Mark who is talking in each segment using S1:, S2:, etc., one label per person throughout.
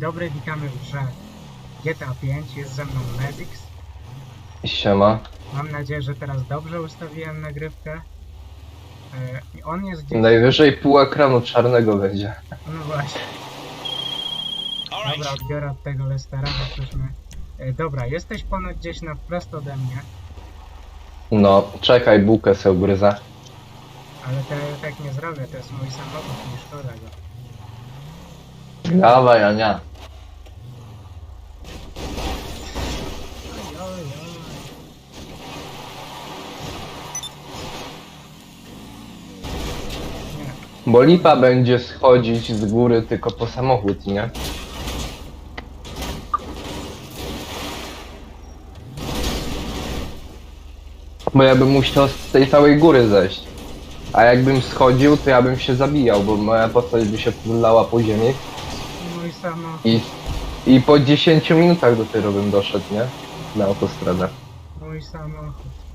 S1: Dobry, witamy w grze GTA 5. Jest ze mną Medix.
S2: Siema.
S1: Mam nadzieję, że teraz dobrze ustawiłem nagrywkę. I on jest gdzieś...
S2: Najwyżej pół ekranu czarnego będzie.
S1: No właśnie. Dobra, odbiorę od tego Lestera, żebyśmy... E, dobra, jesteś ponoć gdzieś na wprost ode mnie,
S2: No, czekaj, bułkę se ugryzę.
S1: ale to ja tak nie zrobię, to jest mój samochód, nie szkoda go.
S2: Dawaj, Ania.
S1: Oj, oj, oj. Nie,
S2: Bo lipa będzie schodzić z góry tylko po samochód, nie? Bo ja bym musiał z tej całej góry zejść. A jakbym schodził, to ja bym się zabijał, bo moja postać by się wlała po ziemi
S1: mój samochód,
S2: i, i po 10 minutach dopiero bym doszedł, nie? Na autostradę.
S1: mój samochód.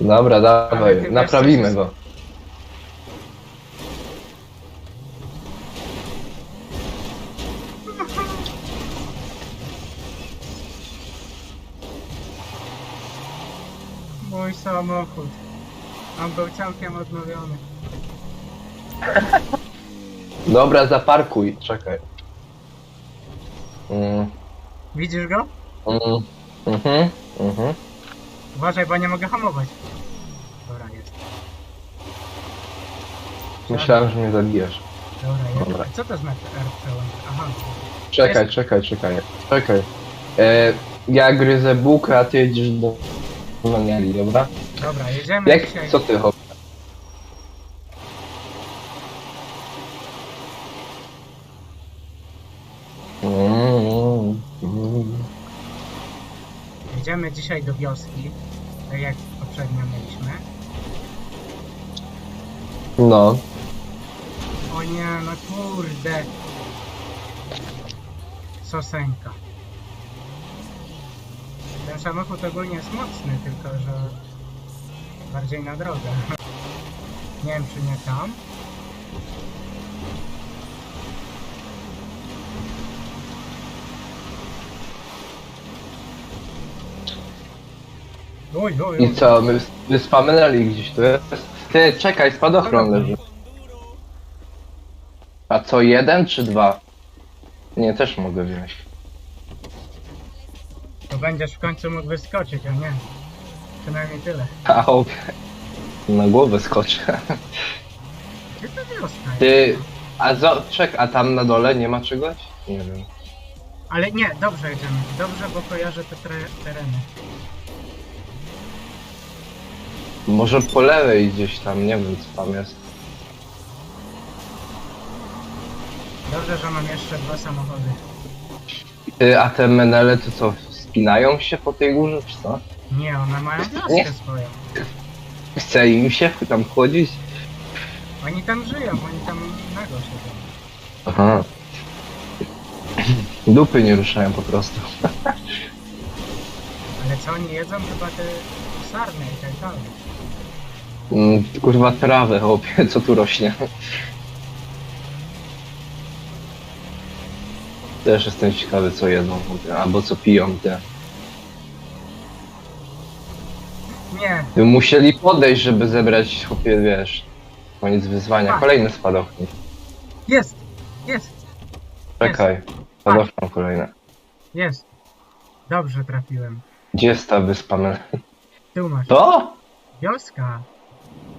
S2: Dobra, dawaj, naprawimy go.
S1: Mój samochód. On był całkiem odnowiony.
S2: Dobra, zaparkuj, czekaj. Mm,
S1: Widzisz go?
S2: mm, mhm, mhm.
S1: Uważaj, bo nie mogę hamować. Dobra, jest.
S2: Myślałem, że mnie zabijesz.
S1: Dobra, jest.
S2: Dobra.
S1: Co to znaczy R przełącz? Aha.
S2: Czekaj, czekaj, czekaj, czekaj. E, ja gryzę bułkę, a ty jedziesz do Maniali, dobra?
S1: Dobra, jedziemy
S2: Jak,
S1: dzisiaj.
S2: co ty hop? Mm, mm.
S1: Dzisiaj do wioski. Tak jak poprzednio mieliśmy.
S2: No,
S1: O nie, no kurde. Sosenka. Ten samochód ogólnie jest mocny, tylko że bardziej na drogę. Nie wiem czy nie tam. Oj, oj, oj.
S2: i co, my, my spamenęli gdzieś tu jest? Ty, czekaj, spadochron leży. A co, jeden czy dwa? Nie, też mogę wziąć.
S1: To będziesz w końcu mógł wyskoczyć, a nie. Przynajmniej tyle.
S2: A op. Na głowę skoczę.
S1: Gdzie to wioska jest?
S2: Ty, a zo, czek, a tam na dole nie ma czegoś? Nie wiem.
S1: Ale nie, dobrze jedziemy. Dobrze, bo kojarzę te tre- tereny.
S2: Może po lewej gdzieś tam, nie wiem co tam jest.
S1: Dobrze, że mam jeszcze dwa samochody.
S2: Ty, a te menele to co, spinają się po tej górze, czy co?
S1: Nie, one mają wioskę
S2: Nie.
S1: swoją.
S2: Chce im się tam chodzić?
S1: Oni tam żyją, oni tam nago siedzą.
S2: Aha. Dupy nie ruszają po prostu.
S1: Ale co oni jedzą? Chyba te sarny i tak dalej.
S2: Mm, kurwa trawę, chłopie, co tu rośnie? Też jestem ciekawy co jedzą, chłopie, albo co piją te.
S1: Nie,
S2: By musieli podejść, żeby zebrać, chłopie, wiesz, koniec wyzwania.
S1: Tak.
S2: Kolejny spadochron.
S1: jest! Jest!
S2: Czekaj, spadochron kolejny.
S1: Jest! Dobrze trafiłem.
S2: Gdzie jest ta wyspa?
S1: Tu masz.
S2: To?
S1: Wioska!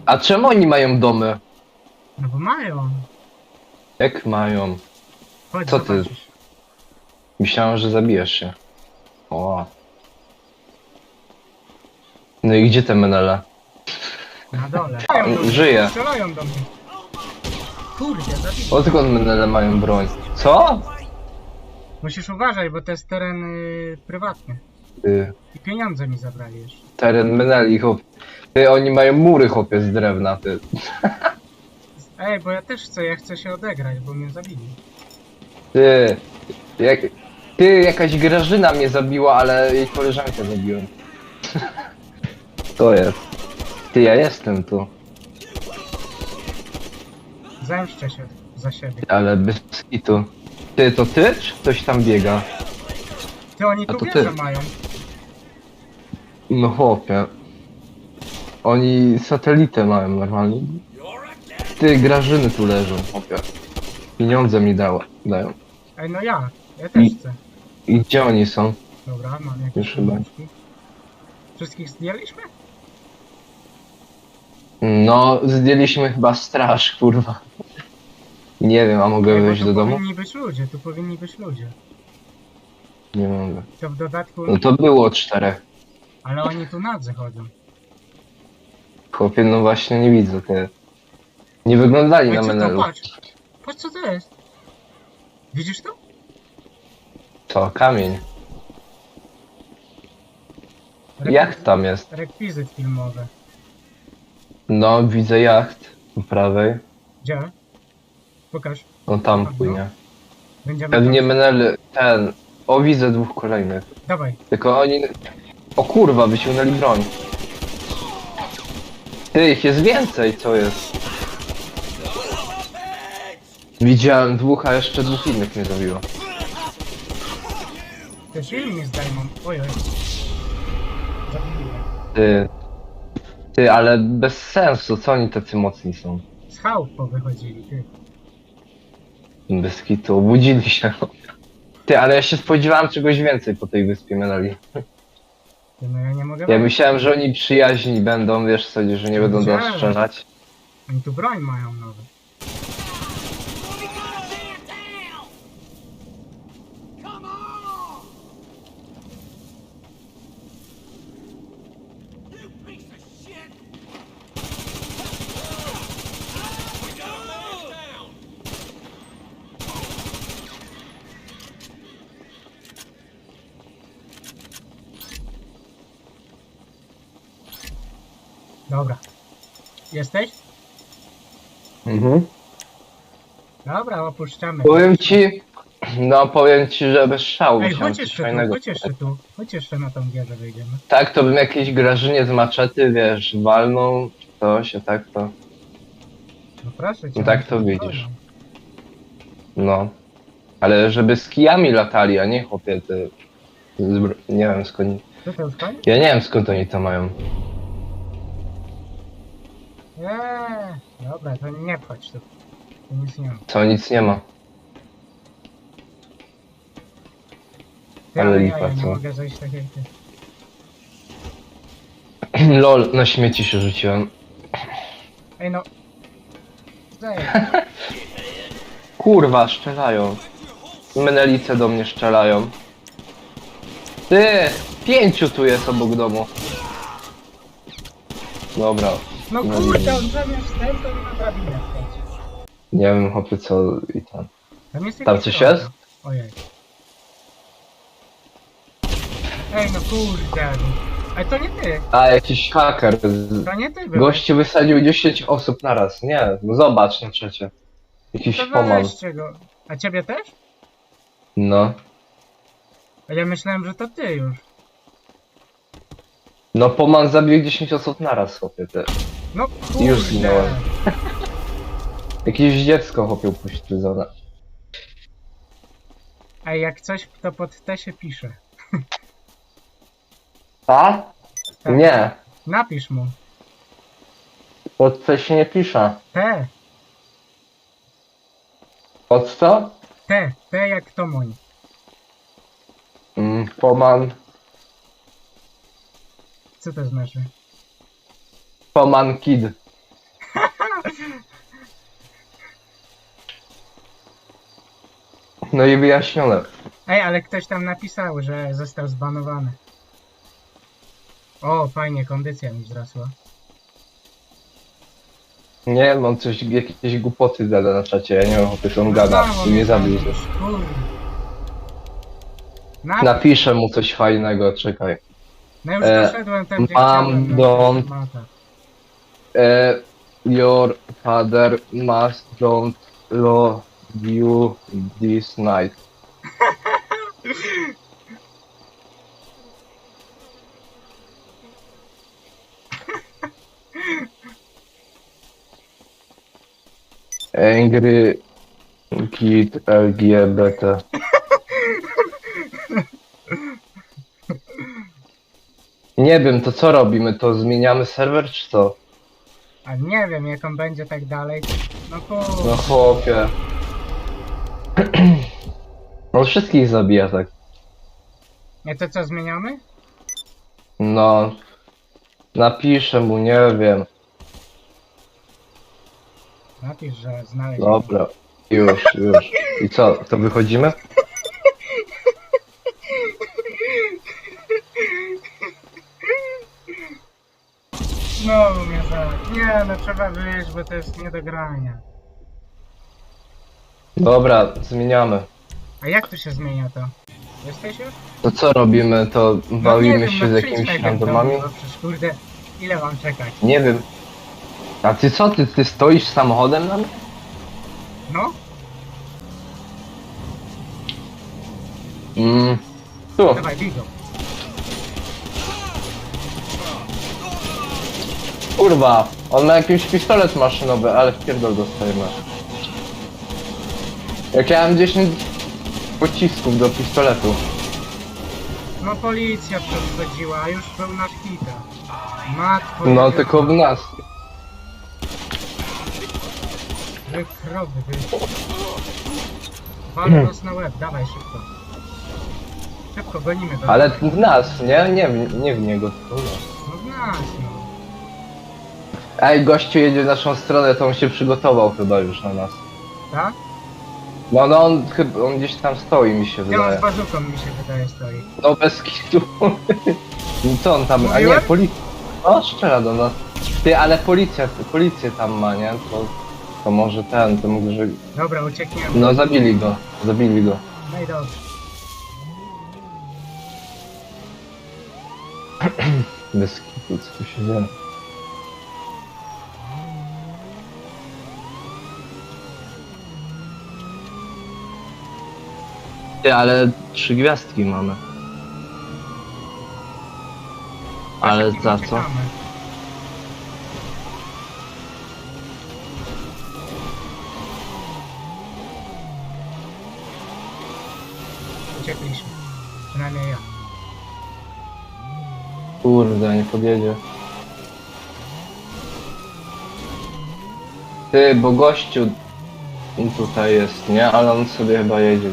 S2: A czemu oni mają domy?
S1: No bo mają.
S2: Jak mają?
S1: Chodź,
S2: Co ty?
S1: zobaczysz.
S2: Myślałem, że zabijesz się. O. No i gdzie te menele?
S1: Na dole. Strzelają do mnie,
S2: Żyje.
S1: Strzelają do mnie. Kurde, zabili.
S2: Odkąd menele mają broń? Co?
S1: Musisz uważać, bo to jest teren y, prywatny.
S2: Ty,
S1: I pieniądze mi zabrali jeszcze.
S2: teren meneli, chłop. Ty, oni mają mury, chłopie, z drewna, ty.
S1: Ej, bo ja też chcę, ja chcę się odegrać, bo mnie zabili.
S2: Ty, jak... Ty, jakaś Grażyna mnie zabiła, ale jej koleżankę zabiłem. To jest. Ty, ja jestem tu.
S1: Zemszczę się. za siebie.
S2: Ale bez kitu. Ty, to ty, czy ktoś tam biega?
S1: Ty, oni
S2: A
S1: tu
S2: to ty.
S1: mają.
S2: No chłopie. Oni satelitę mają normalnie. Ty, grażyny tu leżą, chłopie. Pieniądze mi dało, dają.
S1: Ej, no ja. Ja też
S2: I-
S1: chcę.
S2: I gdzie oni są?
S1: Dobra, mam jakieś
S2: Już chyba.
S1: pieniążki. Wszystkich zdjęliśmy?
S2: No, zdjęliśmy chyba straż, kurwa. Nie wiem, a mogę
S1: Ej, bo
S2: wejść
S1: tu
S2: do domu?
S1: powinni być ludzie, tu powinni być ludzie.
S2: Nie mogę.
S1: To w dodatku...
S2: No to było czterech.
S1: Ale oni tu nadzy chodzą.
S2: Chłopie, no właśnie nie widzę ty. Nie wyglądali
S1: Ej,
S2: na
S1: co to?
S2: menelu.
S1: Patrz. Patrz co to jest. Widzisz to?
S2: To kamień. Jacht tam jest.
S1: Rekwizyt filmowy.
S2: No, widzę jacht po prawej.
S1: Gdzie? Pokaż.
S2: On tam płynie.
S1: Będziemy
S2: Pewnie menel ten. O, widzę dwóch kolejnych.
S1: Dawaj.
S2: Tylko oni... O kurwa, wyciągnęli broń. Ty, ich jest więcej, co jest? Widziałem dwóch, a jeszcze dwóch innych mnie zabiło.
S1: Te film nie zdejmą. Oj, oj.
S2: Ty... Ty, ale bez sensu, co oni tacy mocni są?
S1: Z chałup powychodzili, ty.
S2: Bez kitu, obudzili się. Ty, ale ja się spodziewałem czegoś więcej po tej wyspie Menali.
S1: Ty, No ja nie mogę
S2: Ja
S1: wejść.
S2: myślałem, że oni przyjaźni będą, wiesz sobie, że nie będą do nas strzelać.
S1: Oni tu broń mają nowe. Dobra. Jesteś?
S2: Mhm.
S1: Dobra, opuszczamy.
S2: Powiem ci, no powiem ci, że bez szału
S1: Ej,
S2: chciałem
S1: chodź
S2: coś
S1: jeszcze tu,
S2: fajnego.
S1: chodź jeszcze tu. Chodź jeszcze na tą wieżę wyjdziemy.
S2: Tak, to bym jakieś grażynie z maczety, wiesz, walną, czy coś, a tak to,
S1: No proszę cię.
S2: No tak
S1: oni
S2: to widzisz. no. Ale żeby z kijami latali, a nie chłopie, ty, z bro- nie wiem skąd,
S1: Co to koniec?
S2: ja nie wiem skąd oni to mają.
S1: Eee, dobra, to nie wchodź tu. Tu nic nie ma.
S2: Co, nic nie ma. Ale
S1: ja,
S2: lipa,
S1: ja nie
S2: co?
S1: mogę zejść tak jak ty.
S2: Lol, na śmieci się rzuciłem.
S1: Ej no.
S2: Kurwa, strzelają. Menelice do mnie strzelają. Ty! Pięciu tu jest obok domu. Dobra.
S1: No
S2: No
S1: kurde, on zamiast ten to mi na drabinę wchodzi.
S2: Nie wiem chłopie co i tam.
S1: Tam jest
S2: Tam coś jest?
S1: Ojej. Ej no kurde. Ej to nie ty.
S2: A, jakiś haker. Z...
S1: To nie ty byłeś.
S2: Gościu wysadził 10 osób naraz. Nie, no zobacz na trzecie. Jakiś
S1: To weźcie go. A ciebie też?
S2: No.
S1: A ja myślałem, że to ty już.
S2: No poman zabił 10 osób naraz, chłopie. Ty.
S1: No kurde.
S2: Już zginąłem. Jakieś dziecko chłopie upośledzone.
S1: Ej, jak coś, to pod te się pisze.
S2: A?
S1: Tak.
S2: Nie.
S1: Napisz mu.
S2: Pod co się nie pisze.
S1: Te,
S2: Pod co?
S1: te, te jak Tomoń.
S2: Mm, poman.
S1: Co to znaczy?
S2: Poman Kid. No i wyjaśnione.
S1: Ej, ale ktoś tam napisał, że został zbanowany. O, fajnie, kondycja mi wzrosła.
S2: Nie, mam coś, jakieś głupoty gada na czacie, ja nie wiem, o czym on gada
S1: Znowu
S2: i mnie zabił.
S1: Kurde. Na,
S2: Napiszę mu coś fajnego, czekaj.
S1: no już
S2: e,
S1: doszedłem tam, gdzie
S2: mam
S1: chciałem. na temat.
S2: E, your father must don't love you this night. Angry Git LGBT. Nie wiem, to co robimy? To zmieniamy serwer czy co?
S1: A nie wiem, jak on będzie tak dalej. No
S2: No
S1: kurwa.
S2: chłopie. On wszystkich zabija tak.
S1: Nie to co, zmieniamy?
S2: No. Napiszę mu, nie wiem.
S1: Napisz, że znaleźć.
S2: Dobra. Już, już. I co, to wychodzimy?
S1: Znowu mnie za... Nie, no trzeba wyjść, bo to jest nie do grania.
S2: Dobra, zmieniamy.
S1: A jak tu się zmienia to? Jesteś już?
S2: To co robimy? To
S1: No
S2: bawimy
S1: wiem,
S2: się
S1: no
S2: z
S1: przyjdź
S2: jakimiś
S1: najpierw do
S2: randomami?
S1: bo Przecież kurde, ile mam czekać?
S2: Nie wiem. A ty co, ty, ty stoisz samochodem na mnie?
S1: No?
S2: Mm. Tu.
S1: Dawaj, bij
S2: Kurwa, on ma jakiś pistolet maszynowy, ale w pierdol dostajemy. Jak ja mam 10 pocisków do pistoletu.
S1: No policja przychodziła, a już był nasz kita. Matko,
S2: No tylko w nas.
S1: Wy krowy, wy. Walę nas na łeb, dawaj szybko. Szybko, gonimy go.
S2: Ale w nas, nie? Nie, w- nie w niego.
S1: No w nas, no.
S2: Ej, gościu jedzie w naszą stronę, to on się przygotował chyba już na nas.
S1: Tak?
S2: No, no on chyba, on gdzieś tam stoi mi się
S1: Ja on
S2: wydaje.
S1: z bazuką mi się wydaje stoi.
S2: No bez kitu. No co on tam, a nie,
S1: Mówiłem?
S2: policja. O, strzela do nas. Ty, ale policja, policję tam ma, nie? To, to może ten, to może...
S1: Dobra, uciekniemy.
S2: No zabili go, zabili go.
S1: No i dobrze.
S2: Bez kitu, co tu się dzieje? Ty, ale trzy gwiazdki mamy. Ale za co?
S1: Uciekliśmy. Przynajmniej ja.
S2: Kurde, nie podjedzie. Ty, bo gościu tutaj jest, nie? Ale on sobie chyba jedzie.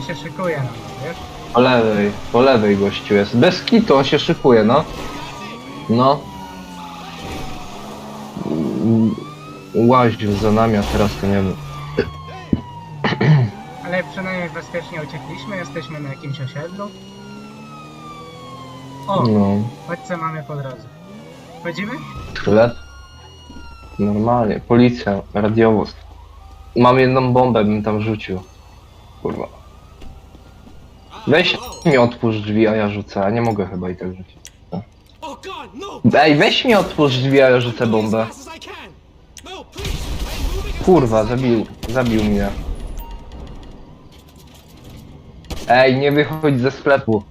S1: On się szykuje na nas, wiesz?
S2: Po lewej, po lewej gościu jest. Bez kitu, on się szykuje, no. No. Łaził za nami, a teraz to nie wiem.
S1: Ale przynajmniej bezpiecznie uciekliśmy, jesteśmy na jakimś osiedlu. O,
S2: No.
S1: chodź co mamy po drodze. Chodzimy?
S2: Sklep? Normalnie, policja, radiowóz. Mam jedną bombę, bym tam rzucił. Kurwa. Weź mi otwórz drzwi, a ja rzucę, a nie mogę chyba i tak rzucić. Ej, weź mi otwórz drzwi, a ja rzucę bombę. Kurwa, zabił, zabił mnie. Ej, nie wychodź ze sklepu.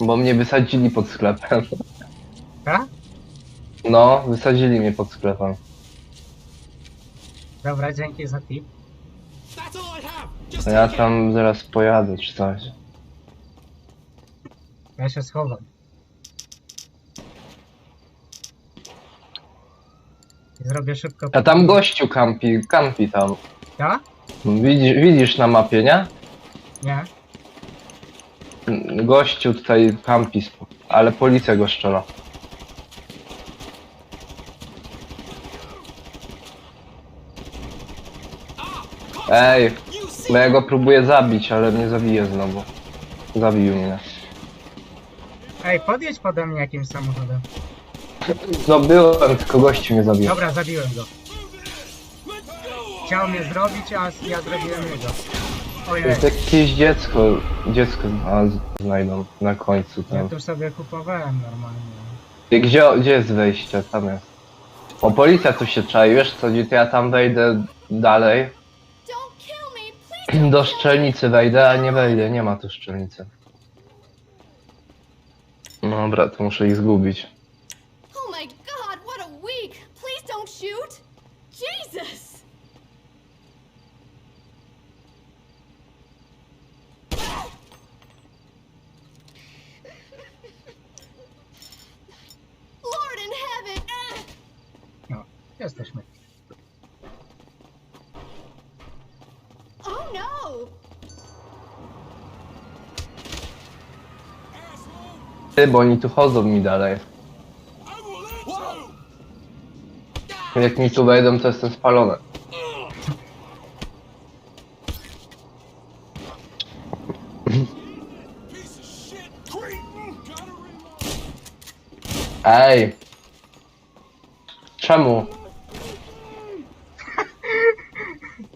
S2: Bo mnie wysadzili pod sklepem.
S1: Tak?
S2: No, wysadzili mnie pod sklepem.
S1: Dobra, dzięki za tip.
S2: Ja tam zaraz pojadę czy coś.
S1: Ja się schowam. I Zrobię szybko.
S2: A tam gościu kampi, kampi tam.
S1: Tak?
S2: Widzisz, widzisz na mapie, nie?
S1: Nie?
S2: Gościu tutaj kampi, ale policja go szczela. Ej, bo ja go próbuję zabić, ale mnie zabije znowu. Zabił mnie.
S1: Ej, podjedź pode mnie jakimś samochodem.
S2: No byłem, tylko gościu mnie zabił.
S1: Dobra, zabiłem go. Chciał mnie zrobić, a ja zrobiłem jego. Ojej,
S2: Jest jakieś dziecko, dziecko a, z- znajdą na końcu
S1: ja
S2: tam.
S1: tu sobie kupowałem normalnie.
S2: Ty, Gdzie, gdzie jest wejście? Tam jest. O, policja tu się czai, wiesz co, gdzie to ja tam wejdę dalej.
S3: Don't kill me, please.
S2: Do szczelnicy wejdę, a nie wejdę, nie ma tu szczelnicy. No dobra, to muszę ich zgubić.
S3: Oh my god, what a week! Please don't shoot! Jesus! Lord in heaven! Eh?
S1: No, jesteśmy.
S3: Oh no!
S2: Ty, bo oni tu chodzą mi dalej. Jak mi tu wejdą, to jestem spalony. Ej! Czemu?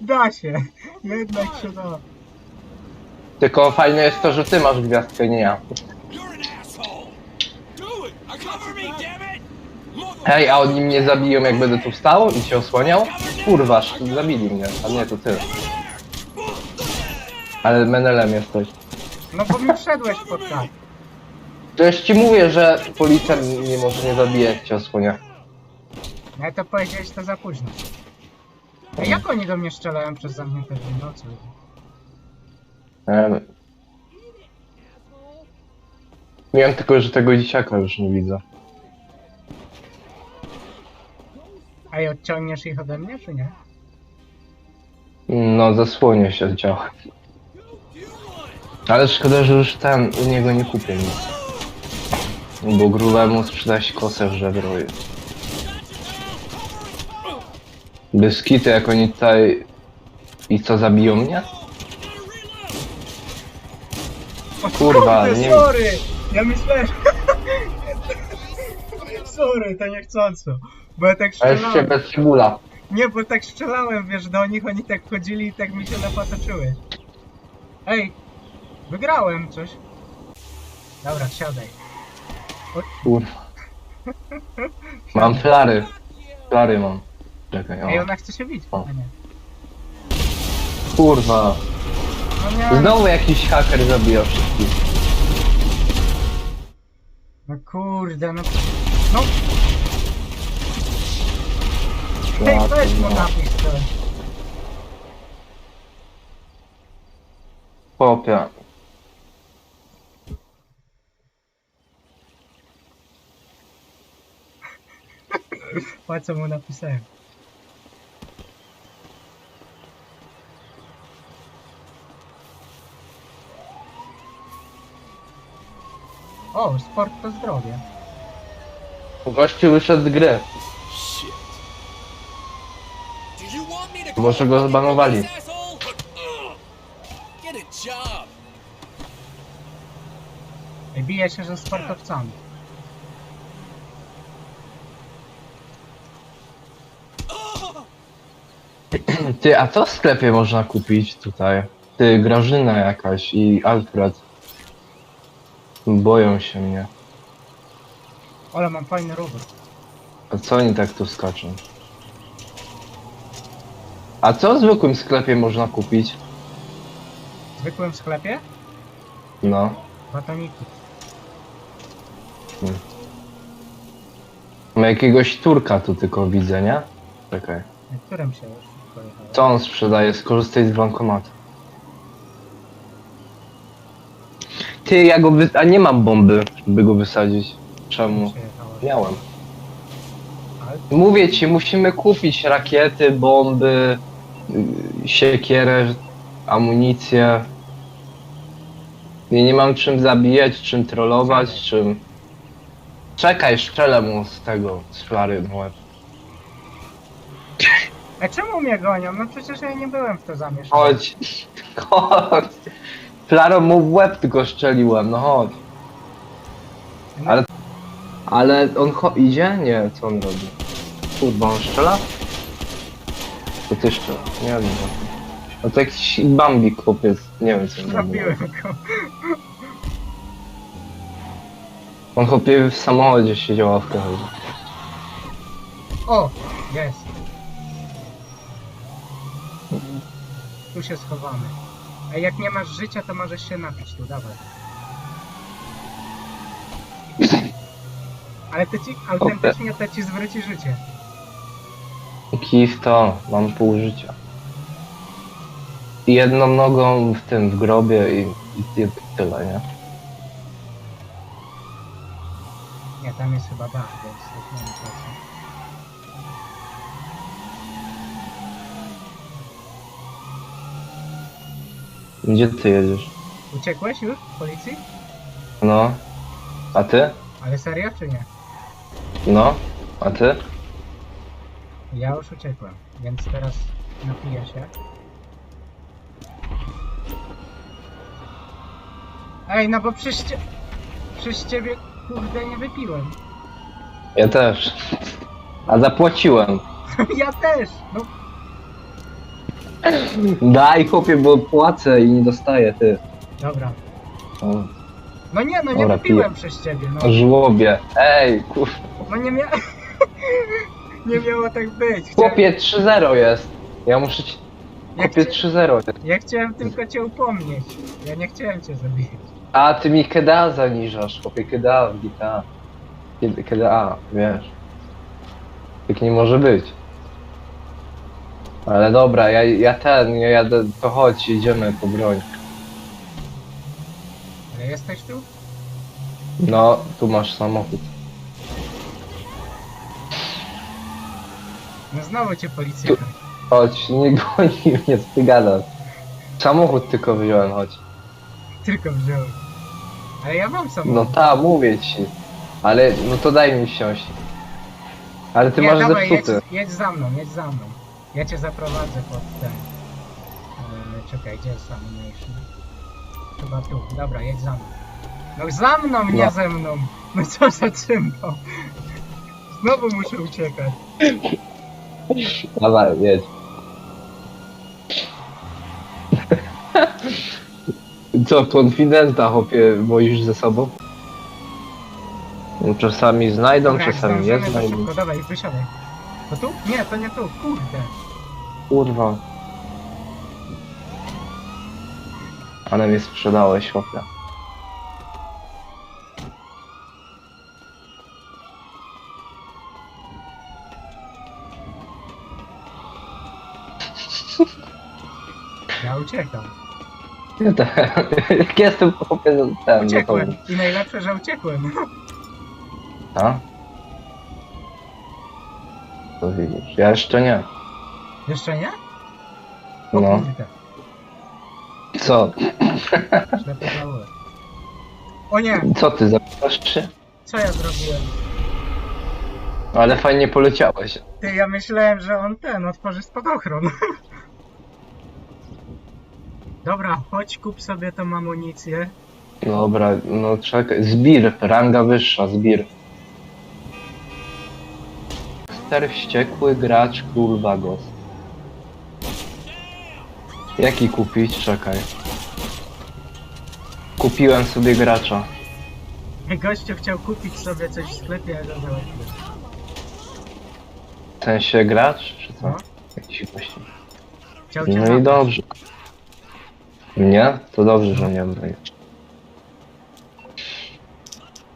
S1: Da się! Jednak się da.
S2: Tylko fajne jest to, że ty masz gwiazdkę, nie ja. Hej, a oni mnie zabiją jak będę tu stał i cię osłaniał? Kurwa, sz- zabili mnie, a nie, to ty. Ale menelem jesteś.
S1: No bo mi wszedłeś pod tak.
S2: To już ci mówię, że policja mnie może nie zabije, jak cię osłania.
S1: No to powiedziałeś to za późno. A jak oni do mnie strzelają przez zamknięte drzwi? No co?
S2: Em. Wiem tylko, że tego dzieciaka już nie widzę.
S1: A i odciągniesz ich ode mnie, czy nie?
S2: No, zasłonię się działa. Ale szkoda, że już ten, u niego nie kupię nic. Bo grubemu sprzeda się kosę w żebro i... Byskity, jak oni tutaj... I co, zabiją mnie?
S1: O
S2: Kurwa,
S1: kurde,
S2: nie-
S1: sorry! Ja myślałem... sorry, to niechcąco. Bo ja tak
S2: A jeszcze
S1: strzelałem.
S2: bez cebula.
S1: Nie, bo tak strzelałem, wiesz, do nich, oni tak chodzili i tak mi się napatoczyły. Ej, wygrałem coś. Dobra, siadaj.
S2: Kurwa. Mam flary. Flary mam. Czekaj,
S1: Ej,
S2: o.
S1: ona chce się bić.
S2: O.
S1: A nie.
S2: Kurwa.
S1: No nie,
S2: Znowu jakiś haker zabija wszystkich.
S1: no kurde, no... No,
S2: Ja
S1: weź mu napisz.
S2: Popia.
S1: Po co mu napisałem? O, sport to zdrowie.
S2: Gościu wyszedł z gry.
S4: Shit. Do you want me to
S2: Może go zbanowali.
S1: Bije się ze sportowcami.
S2: Ty, a co w sklepie można kupić tutaj? Ty, Grażyna jakaś i Alfred. Boją się mnie.
S1: Ale mam fajny robot.
S2: A co oni tak tu skaczą? A co w zwykłym sklepie można kupić?
S1: W zwykłym sklepie?
S2: No.
S1: Batoniki.
S2: Ma jakiegoś Turka tu tylko widzę, nie? Czekaj.
S1: Na którym się już pojechałem?
S2: Co on sprzedaje? Skorzystaj z bankomatu. Ty, ja go wy... A nie mam bomby, żeby go wysadzić. Czemu? Miałem.
S1: Ale
S2: Mówię ci, musimy kupić rakiety, bomby, siekierę, amunicję. Ja nie mam czym zabijać, czym trollować, czym... Czekaj, strzelę mu z tego, z flary na łeb.
S1: A czemu mnie gonią? No przecież ja nie byłem w to zamieszany.
S2: Chodź, chodź. Flarą mu w łeb tylko strzeliłem, no chodź. Ale... Ale on cho- idzie? Nie, co on robi? Kurwa, on strzela? To ty strzela, nie wiem. No to jakiś Bambi chłopiec, nie wiem co on.
S1: Zabiłem go.
S2: On chłopie w samochodzie siedział ławkę chodzi.
S1: O! Jest. Tu się schowamy. A jak nie masz życia, to możesz się napić tu, dawaj. Ale to ci, autentycznie to ci zwróci życie.
S2: Kij to, mam pół życia. Jedną nogą w tym, w grobie i, i tyle, nie?
S1: Nie, tam jest chyba dach, więc tak nie.
S2: Gdzie ty jedziesz?
S1: Uciekłeś już z policji?
S2: No. A ty?
S1: Ale serio czy nie?
S2: No. A ty?
S1: Ja już uciekłem, więc teraz napiję się. Ej, no bo przez, cie... przez ciebie kurde nie wypiłem.
S2: Ja też. A zapłaciłem.
S1: ja też! No
S2: Daj chłopie, bo płacę i nie dostaję, ty.
S1: dobra.
S2: O,
S1: No nie, no nie
S2: Dobra,
S1: wypiłem
S2: piję.
S1: przez ciebie, no.
S2: żłobie. Ej, kur...
S1: No nie mia... nie miało tak być. Chciałem...
S2: Chłopie 3-0 jest. Ja muszę ci...
S1: Ja,
S2: Chłopie
S1: chcia...
S2: 3-0 jest.
S1: ja chciałem tylko cię upomnieć. Ja nie chciałem cię zabijać.
S2: A, ty mi KDA zaniżasz, chłopie, KDA w GTA. KDA, wiesz. Tak nie może być. Ale dobra, ja, ja ten, ja jadę, to chodź, jedziemy po broń.
S1: Ale jesteś tu?
S2: No, tu masz samochód.
S1: No znowu cię policja.
S2: Chodź, nie goni mnie, co ty gadasz. Samochód tylko wziąłem, chodź.
S1: Tylko wziąłem. Ale ja mam
S2: No
S1: samochód.
S2: ta, mówię ci. Ale, no to daj mi wsiąść. Ale ty
S1: nie,
S2: masz
S1: dawaj, jedź,
S2: zepsuty.
S1: jedź za mną, jedź za mną. Ja cię zaprowadzę pod ten. E, czekaj, gdzie jest mniejszy? Chyba tu. Dobra, jedź za mną. No za mną, nie
S2: No.
S1: ze mną. No co za cymbał. Znowu muszę uciekać.
S2: Dawaj, jedź. Co, konfidenta, chłopie, boisz ze sobą? No, Czasami znajdą,
S1: Dobra, jak
S2: czasami nie
S1: zdążymy, to
S2: znajdą.
S1: szybko, dawaj, wysiadaj. To tu? Nie, to nie tu, kurde.
S2: Kurwa. Ale mnie sprzedałeś, chłopie.
S1: Ja uciekam.
S2: Ja te- Jak jestem, chłopie, to ten.
S1: Uciekłem. I najlepsze, że uciekłem.
S2: A? To widzisz. Ja jeszcze nie.
S1: Jeszcze nie? O
S2: No.
S1: kurde,
S2: Co?
S1: O nie,
S2: Co ty, zapisasz się?
S1: co ja zrobiłem?
S2: Ale fajnie poleciałeś.
S1: Ty, ja myślałem, że on ten, otworzy spadochron. Dobra, chodź kup sobie tą amunicję.
S2: Dobra, no czekaj. Zbir, ranga wyższa, zbir. Ster wściekły gracz król Vagos. Jaki kupić? Czekaj. Kupiłem sobie gracza.
S1: Gościu chciał kupić sobie coś w sklepie, a go załatwiłem.
S2: W sensie gracz, czy co?
S1: No,
S2: Jakiś gość.
S1: chciał cię
S2: No i
S1: zabrać.
S2: dobrze. Nie? To dobrze, że nie będzie.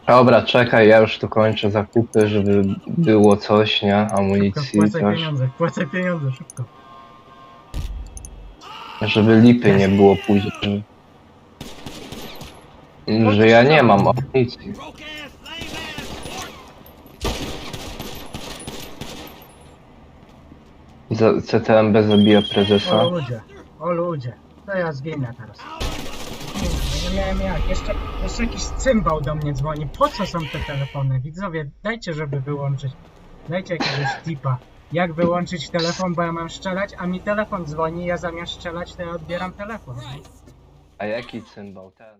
S2: Dobra, czekaj, ja już tu kończę zakupy, żeby było coś, nie? Amunicji,
S1: wpłacaj
S2: coś.
S1: pieniądze, wpłacaj pieniądze, szybko.
S2: Żeby lipy nie było później. Że, że ja nie mam amunicji. Za- CTMB zabija
S1: O
S2: prezesa.
S1: ludzie, o ludzie. To ja zginę teraz. Nie, nie miałem jak. Jeszcze, jeszcze jakiś cymbał do mnie dzwoni. Po co są te telefony? Widzowie, dajcie, żeby wyłączyć. Dajcie jakiegoś tipa. Jak wyłączyć telefon, bo ja mam strzelać, a mi telefon dzwoni, ja zamiast strzelać, to ja odbieram telefon.
S2: A jaki cymbał ten?